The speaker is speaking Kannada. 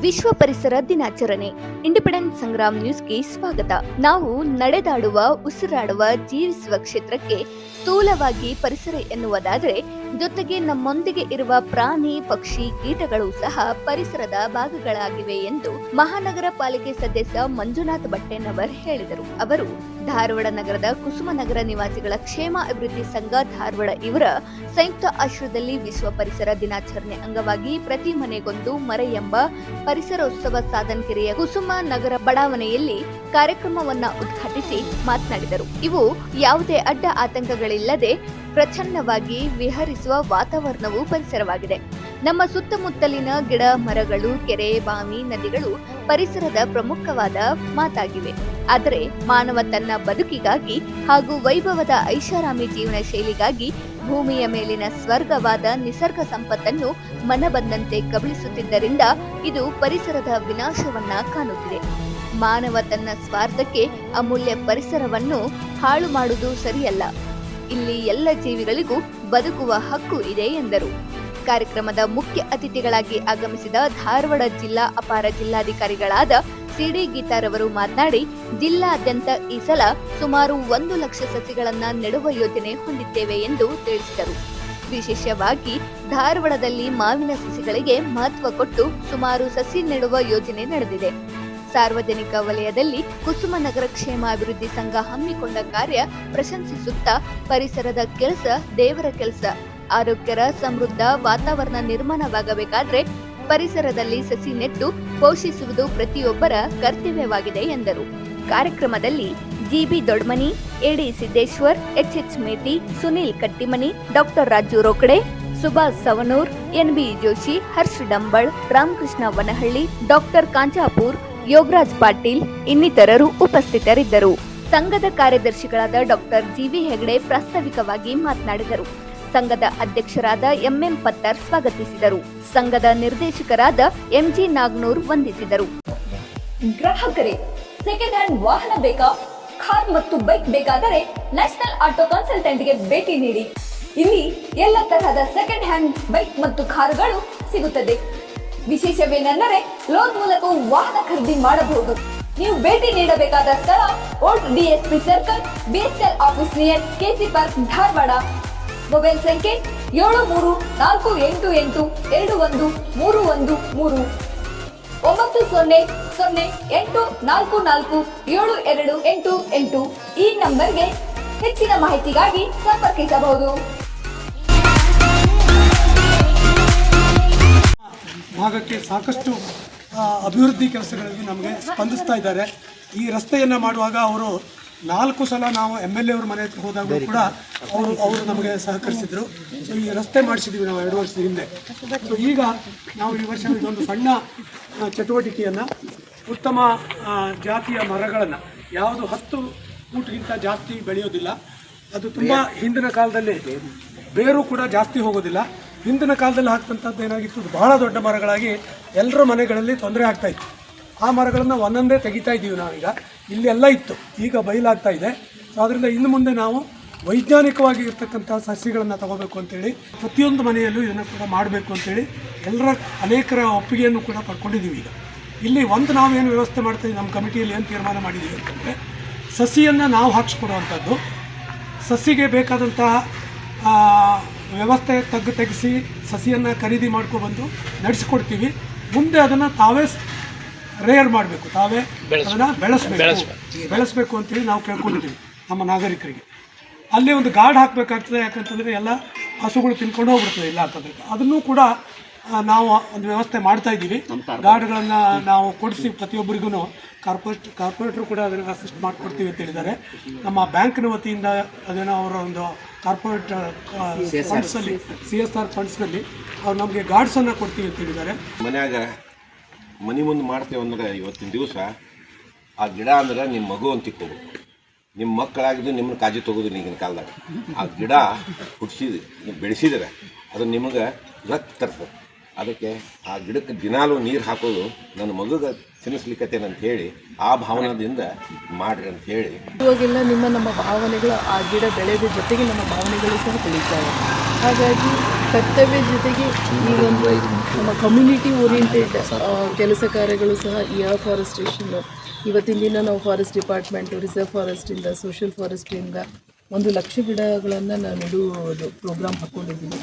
ವಿಶ್ವ ಪರಿಸರ ದಿನಾಚರಣೆ. ಇಂಡಿಪೆಂಡೆನ್ಸ್ ಸಂಗ್ರಾಮ್ ನ್ಯೂಸ್ಗೆ ಸ್ವಾಗತ. ನಾವು ನಡೆದಾಡುವ, ಉಸಿರಾಡುವ, ಜೀವಿಸುವ ಕ್ಷೇತ್ರಕ್ಕೆ ಸ್ಥೂಲವಾಗಿ ಪರಿಸರ ಎನ್ನುವುದಾದರೆ, ಜೊತೆಗೆ ನಮ್ಮೊಂದಿಗೆ ಇರುವ ಪ್ರಾಣಿ, ಪಕ್ಷಿ, ಕೀಟಗಳು ಸಹ ಪರಿಸರದ ಭಾಗಗಳಾಗಿವೆ ಎಂದು ಮಹಾನಗರ ಪಾಲಿಕೆ ಸದಸ್ಯ ಮಂಜುನಾಥ್ ಭಟ್ಟೆನವರ್ ಹೇಳಿದರು. ಅವರು ಧಾರವಾಡ ನಗರದ ಕುಸುಮನಗರ ನಿವಾಸಿಗಳ ಕ್ಷೇಮ ಅಭಿವೃದ್ಧಿ ಸಂಘ ಧಾರವಾಡ ಇವರ ಸಂಯುಕ್ತ ಆಶ್ರಯದಲ್ಲಿ ವಿಶ್ವ ಪರಿಸರ ದಿನಾಚರಣೆ ಅಂಗವಾಗಿ ಪ್ರತಿ ಮನೆಗೊಂದು ಮರ ಎಂಬ ಪರಿಸರೋತ್ಸವ ಸಾಧನಕೆರೆಯ ಕುಸುಮ ನಗರ ಬಡಾವಣೆಯಲ್ಲಿ ಕಾರ್ಯಕ್ರಮವನ್ನ ಉದ್ಘಾಟಿಸಿ ಮಾತನಾಡಿದರು. ಇವು ಯಾವುದೇ ಅಡ್ಡ ಆತಂಕಗಳಿಲ್ಲದೆ ಪ್ರಚನ್ನವಾಗಿ ವಿಹರಿಸುವ ವಾತಾವರಣವು ಪರಿಸರವಾಗಿದೆ. ನಮ್ಮ ಸುತ್ತಮುತ್ತಲಿನ ಗಿಡ, ಮರಗಳು, ಕೆರೆ, ಬಾವಿ, ನದಿಗಳು ಪರಿಸರದ ಪ್ರಮುಖವಾದ ಮಾತಾಗಿವೆ. ಆದರೆ ಮಾನವ ತನ್ನ ಬದುಕಿಗಾಗಿ ಹಾಗೂ ವೈಭವದ ಐಷಾರಾಮಿ ಜೀವನ ಶೈಲಿಗಾಗಿ ಭೂಮಿಯ ಮೇಲಿನ ಸ್ವರ್ಗವಾದ ನಿಸರ್ಗ ಸಂಪತ್ತನ್ನು ಮನಬಂದಂತೆ ಕಬಳಿಸುತ್ತಿದ್ದರಿಂದ ಇದು ಪರಿಸರದ ವಿನಾಶವನ್ನ ಕಾಣುತ್ತಿದೆ. ಮಾನವ ತನ್ನ ಸ್ವಾರ್ಥಕ್ಕೆ ಅಮೂಲ್ಯ ಪರಿಸರವನ್ನು ಹಾಳು ಮಾಡುವುದು ಸರಿಯಲ್ಲ. ಇಲ್ಲಿ ಎಲ್ಲ ಜೀವಿಗಳಿಗೂ ಬದುಕುವ ಹಕ್ಕು ಇದೆ ಎಂದರು. ಕಾರ್ಯಕ್ರಮದ ಮುಖ್ಯ ಅತಿಥಿಗಳಾಗಿ ಆಗಮಿಸಿದ ಧಾರವಾಡ ಜಿಲ್ಲಾ ಅಪಾರ ಜಿಲ್ಲಾಧಿಕಾರಿಗಳಾದ ಸಿಡಿ ಗೀತಾರವರು ಮಾತನಾಡಿ, ಜಿಲ್ಲಾದ್ಯಂತ ಈ ಸಲ ಸುಮಾರು ಒಂದು ಲಕ್ಷ ಸಸಿಗಳನ್ನ ನೆಡುವ ಯೋಜನೆ ಹೊಂದಿದ್ದೇವೆ ಎಂದು ತಿಳಿಸಿದರು. ವಿಶೇಷವಾಗಿ ಧಾರವಾಡದಲ್ಲಿ ಮಾವಿನ ಸಸಿಗಳಿಗೆ ಮಹತ್ವ ಕೊಟ್ಟು ಸುಮಾರು ಸಸಿ ನೆಡುವ ಯೋಜನೆ ನಡೆದಿದೆ. ಸಾರ್ವಜನಿಕ ವಲಯದಲ್ಲಿ ಕುಸುಮ ನಗರ ಅಭಿವೃದ್ಧಿ ಸಂಘ ಹಮ್ಮಿಕೊಂಡ ಕಾರ್ಯ ಪ್ರಶಂಸಿಸುತ್ತಾ ಪರಿಸರದ ಕೆಲಸ ದೇವರ ಕೆಲಸ. ಆರೋಗ್ಯರ ಸಮೃದ್ಧ ವಾತಾವರಣ ನಿರ್ಮಾಣವಾಗಬೇಕಾದ್ರೆ ಪರಿಸರದಲ್ಲಿ ಸಸಿ ನೆಟ್ಟು ಪೋಷಿಸುವುದು ಪ್ರತಿಯೊಬ್ಬರ ಕರ್ತವ್ಯವಾಗಿದೆ ಎಂದರು. ಕಾರ್ಯಕ್ರಮದಲ್ಲಿ GB Dodmani AD Siddeshwar HH Meti, Sunil Kattimani, doctor Raju Rokade, Subhash Savanur NB Joshi, Harsh Dambal, Ramakrishna Vanahalli, doctor Kanchapur, Yogaraj Patil ಇನ್ನಿತರರು ಉಪಸ್ಥಿತರಿದ್ದರು. ಸಂಘದ ಕಾರ್ಯದರ್ಶಿಗಳಾದ ಡಾಕ್ಟರ್ ಜಿವಿ ಹೆಗಡೆ ಪ್ರಾಸ್ತಾವಿಕವಾಗಿ ಮಾತನಾಡಿದರು. ಸಂಘದ ಅಧ್ಯಕ್ಷರಾದ ಎಂಎಂ ಪತ್ತರ್ ಸ್ವಾಗತಿಸಿದರು. ಸಂಘದ ನಿರ್ದೇಶಕರಾದ ಎಂಜಿ ನಾಗ್ನೂರ್ ವಂದಿಸಿದರು. ಗ್ರಾಹಕರೇ ಸೆಕೆಂಡ್ ಹ್ಯಾಂಡ್ ವಾಹನ ಬೇಕಾ? ಕಾರ್ ಮತ್ತು ಬೈಕ್ ಬೇಕಾದರೆ ನ್ಯಾಷನಲ್ ಆಟೋ ಕನ್ಸಲ್ಟೆಂಟ್ಗೆ ಭೇಟಿ ನೀಡಿ. ಇಲ್ಲಿ ಎಲ್ಲ ತರಹದ ಸೆಕೆಂಡ್ ಹ್ಯಾಂಡ್ ಬೈಕ್ ಮತ್ತು ಕಾರುಗಳು ಸಿಗುತ್ತದೆ. ವಿಶೇಷವೇನೆಂದರೆ ಲೋನ್ ಮೂಲಕ ವಾಹನ ಖರೀದಿ ಮಾಡಬಹುದು. ನೀವು ಭೇಟಿ ನೀಡಬೇಕಾದ ಸ್ಥಳ old DSP circle BSL office near KC park Dharwad. Mobile ಸಂಖ್ಯೆ ಏಳು ಮೂರು ನಾಲ್ಕು ಎಂಟು ಎಂಟು ಎರಡು ಒಂದು ಮೂರು ಒಂದು ಮೂರು. ಒಂಬತ್ತು ಸೊನ್ನೆ ಸೊನ್ನೆ ಎಂಟು ನಾಲ್ಕು ನಾಲ್ಕು ಏಳು ಎರಡು ಎಂಟು ಎಂಟು ಈ ನಂಬರ್ಗೆ ಹೆಚ್ಚಿನ ಮಾಹಿತಿಗಾಗಿ ಸಂಪರ್ಕಿಸಬಹುದು. ಭಾಗಕ್ಕೆ ಸಾಕಷ್ಟು ಅಭಿವೃದ್ಧಿ ಕೆಲಸಗಳಲ್ಲಿ ನಮಗೆ ಸ್ಪಂದಿಸ್ತಾ ಇದ್ದಾರೆ. ಈ ರಸ್ತೆಯನ್ನು ಮಾಡುವಾಗ ಅವರು ನಾಲ್ಕು ಸಲ ನಾವು ಎಂ ಎಲ್ ಎ ಅವ್ರ ಮನೆ ಹತ್ರ ಹೋದಾಗಲೂ ಕೂಡ ಅವರು ಅವರು ನಮಗೆ ಸಹಕರಿಸಿದ್ರು. ಸೊ ಈ ರಸ್ತೆ ಮಾಡಿಸಿದ್ವಿ ನಾವು ಎರಡು ವರ್ಷದ ಹಿಂದೆ. ಸೊ ಈಗ ನಾವು ಈ ವರ್ಷ ಇದೊಂದು ಸಣ್ಣ ಚಟುವಟಿಕೆಯನ್ನು ಉತ್ತಮ ಜಾತಿಯ ಮರಗಳನ್ನು ಯಾವುದು ಹತ್ತು ಫೂಟ್ಗಿಂತ ಜಾಸ್ತಿ ಬೆಳೆಯೋದಿಲ್ಲ. ಅದು ತುಂಬ ಹಿಂದಿನ ಕಾಲದಲ್ಲಿ ಬೇರು ಕೂಡ ಜಾಸ್ತಿ ಹೋಗೋದಿಲ್ಲ. ಹಿಂದಿನ ಕಾಲದಲ್ಲಿ ಹಾಕ್ತಂಥದ್ದು ಏನಾಗಿತ್ತು? ಬಹಳ ದೊಡ್ಡ ಮರಗಳಾಗಿ ಎಲ್ಲರ ಮನೆಗಳಲ್ಲಿ ತೊಂದರೆ ಆಗ್ತಾ ಇತ್ತು. ಆ ಮರಗಳನ್ನು ಒಂದೊಂದೇ ತೆಗಿತಾ ಇದ್ದೀವಿ ನಾವೀಗ. ಇಲ್ಲೆಲ್ಲ ಇತ್ತು. ಈಗ ಬಯಲಾಗ್ತಾ ಇದೆ. ಸೊ ಅದರಿಂದ ಇನ್ನು ಮುಂದೆ ನಾವು ವೈಜ್ಞಾನಿಕವಾಗಿ ಇರ್ತಕ್ಕಂಥ ಸಸ್ಯಗಳನ್ನು ತಗೋಬೇಕು ಅಂತೇಳಿ, ಪ್ರತಿಯೊಂದು ಮನೆಯಲ್ಲೂ ಇದನ್ನು ಕೂಡ ಮಾಡಬೇಕು ಅಂತೇಳಿ ಎಲ್ಲರ ಅನೇಕರ ಒಪ್ಪಿಗೆಯನ್ನು ಕೂಡ ಪಡ್ಕೊಂಡಿದ್ದೀವಿ ಈಗ. ಇಲ್ಲಿ ಒಂದು ನಾವೇನು ವ್ಯವಸ್ಥೆ ಮಾಡ್ತೀವಿ, ನಮ್ಮ ಕಮಿಟಿಯಲ್ಲಿ ಏನು ತೀರ್ಮಾನ ಮಾಡಿದ್ದೀವಿ ಅಂತಂದರೆ, ಸಸಿಯನ್ನು ನಾವು ಹಾಕ್ಸ್ಕೊಡುವಂಥದ್ದು. ಸಸಿಗೆ ಬೇಕಾದಂತಹ ವ್ಯವಸ್ಥೆ ತಗ್ಗು ತೆಗೆಸಿ ಸಸಿಯನ್ನು ಖರೀದಿ ಮಾಡ್ಕೊಬಂದು ನಡೆಸಿಕೊಡ್ತೀವಿ. ಮುಂದೆ ಅದನ್ನು ತಾವೇ ರೇರ್ ಮಾಡಬೇಕು. ತಾವೇ ಅದನ್ನು ಬೆಳೆಸಬೇಕು. ಬೆಳೆಸಬೇಕು. ಅಂತೇಳಿ ನಾವು ಕೇಳ್ಕೊಂಡಿದ್ದೀವಿ ನಮ್ಮ ನಾಗರಿಕರಿಗೆ. ಅಲ್ಲಿ ಒಂದು ಗಾರ್ಡ್ ಹಾಕಬೇಕಾಗ್ತದೆ ಯಾಕಂತಂದರೆ ಎಲ್ಲ ಹಸುಗಳು ತಿನ್ಕೊಂಡು ಹೋಗ್ಬಿಡ್ತದೆ ಇಲ್ಲ ಅಂತಂದ್ರೆ. ಅದನ್ನು ಕೂಡ ನಾವು ಒಂದು ವ್ಯವಸ್ಥೆ ಮಾಡ್ತಾ ಇದ್ದೀವಿ. ಗಾರ್ಡ್ಗಳನ್ನು ನಾವು ಕೊಡಿಸಿ ಪ್ರತಿಯೊಬ್ಬರಿಗೂ ಕಾರ್ಪೊರೇಟ್ ಕಾರ್ಪೊರೇಟ್ರು ಕೂಡ ಅದನ್ನು ಅಸಿಸ್ಟ್ ಮಾಡಿಕೊಡ್ತೀವಿ ಅಂತ ಹೇಳಿದ್ದಾರೆ. ನಮ್ಮ ಬ್ಯಾಂಕ್ನ ವತಿಯಿಂದ ಅದೇನೋ ಅವರ ಒಂದು ಕಾರ್ಪೊರೇಟ್ ಫಂಡ್ಸಲ್ಲಿ ಸಿ ಎಸ್ ಆರ್ ಫಂಡ್ಸ್ನಲ್ಲಿ ಅವ್ರು ನಮಗೆ ಗಾರ್ಡ್ಸನ್ನು ಕೊಡ್ತೀವಿ ಅಂತ ಹೇಳಿದ್ದಾರೆ. ಮನ್ಯಾಗ ಮನೆ ಮುಂದೆ ಮಾಡ್ತೇವೆ ಅಂದ್ರೆ ಇವತ್ತಿನ ದಿವಸ ಆ ಗಿಡ ಅಂದ್ರೆ ನಿಮ್ಮ ಮಗು ಅಂತ ಇಕ್ಕೋಬೇಕು ನಿಮ್ಮ ಮಕ್ಕಳಾಗಿದ್ದು ನಿಮ್ಮನ್ನ ಕಾಳಜಿ ತಗೋದು ಈಗಿನ ಕಾಲದಾಗ. ಆ ಗಿಡ ಹುಟ್ಟಿಸಿದ ಬೆಳೆಸಿದರೆ ಅದು ನಿಮಗೆ ರಕ್ತ ತರ್ತದೆ. ಅದಕ್ಕೆ ಆ ಗಿಡಕ್ಕೆ ದಿನಾಲೂ ನೀರು ಹಾಕೋದು ನನ್ನ ಮಗುಗೆ ತಿನ್ನಿಸ್ಲಿಕ್ಕತ್ತೇನೆ ಅಂತ ಹೇಳಿ ಆ ಭಾವನದಿಂದ ಮಾಡ್ರಿ ಅಂತ ಹೇಳಿ. ಇವಾಗೆಲ್ಲ ನಿಮ್ಮ ನಮ್ಮ ಭಾವನೆಗಳು ಆ ಗಿಡ ಬೆಳೆದ ಜೊತೆಗೆ ನಮ್ಮ ಭಾವನೆಗಳು ಸಹ ಬೆಳೀತಾ ಹಾಗಾಗಿ ಕರ್ತವ್ಯ ಜೊತೆಗೆ ಈ ಒಂದು ನಮ್ಮ ಕಮ್ಯುನಿಟಿ ಓರಿಯೆಂಟೆಡ್ ಕೆಲಸ ಕಾರ್ಯಗಳು ಸಹ ಈ ಫಾರೆಸ್ಟೇಷನ್ ಇವತ್ತಿನ ದಿನ ನಾವು ಫಾರೆಸ್ಟ್ ಡಿಪಾರ್ಟ್ಮೆಂಟು ರಿಸರ್ವ್ ಫಾರೆಸ್ಟಿಂದ ಸೋಷಿಯಲ್ ಫಾರೆಸ್ಟಿಂದ ಒಂದು ಲಕ್ಷ ಗಿಡಗಳನ್ನು ನಾನು ನೆಡುವುದು ಪ್ರೋಗ್ರಾಮ್ ಹಾಕ್ಕೊಂಡಿದ್ದೀನಿ